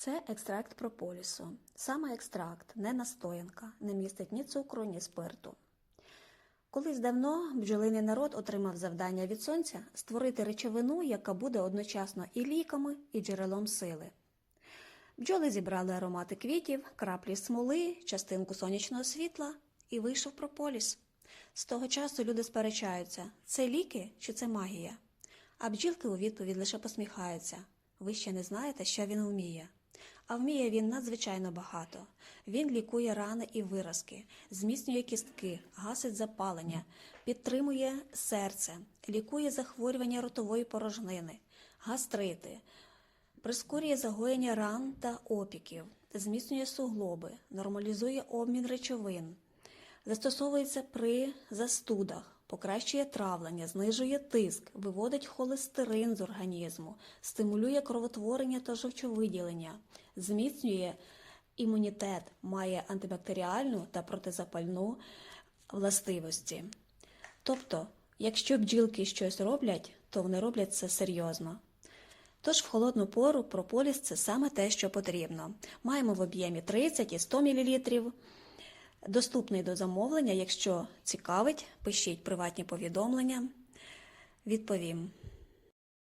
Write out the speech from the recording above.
Це екстракт прополісу. Саме екстракт, не настоянка, не містить ні цукру, ні спирту. Колись давно бджолиний народ отримав завдання від сонця створити речовину, яка буде одночасно і ліками, і джерелом сили. Бджоли зібрали аромати квітів, краплі смоли, частинку сонячного світла і вийшов прополіс. З того часу люди сперечаються, це ліки чи це магія? А бджілки у відповідь лише посміхаються. Ви ще не знаєте, що він вміє. А вміє він надзвичайно багато. Він лікує рани і виразки, зміцнює кістки, гасить запалення, підтримує серце, лікує захворювання ротової порожнини, гастрити, прискорює загоєння ран та опіків, зміцнює суглоби, нормалізує обмін речовин, застосовується при застудах, покращує травлення, знижує тиск, виводить холестерин з організму, стимулює кровотворення та жовчовиділення, зміцнює імунітет, має антибактеріальну та протизапальну властивості. Тобто, якщо бджілки щось роблять, то вони роблять це серйозно. Тож в холодну пору прополіс це саме те, що потрібно. Маємо в об'ємі 30 і 100 мл. Доступний до замовлення. Якщо цікавить, пишіть приватні повідомлення. Відповім.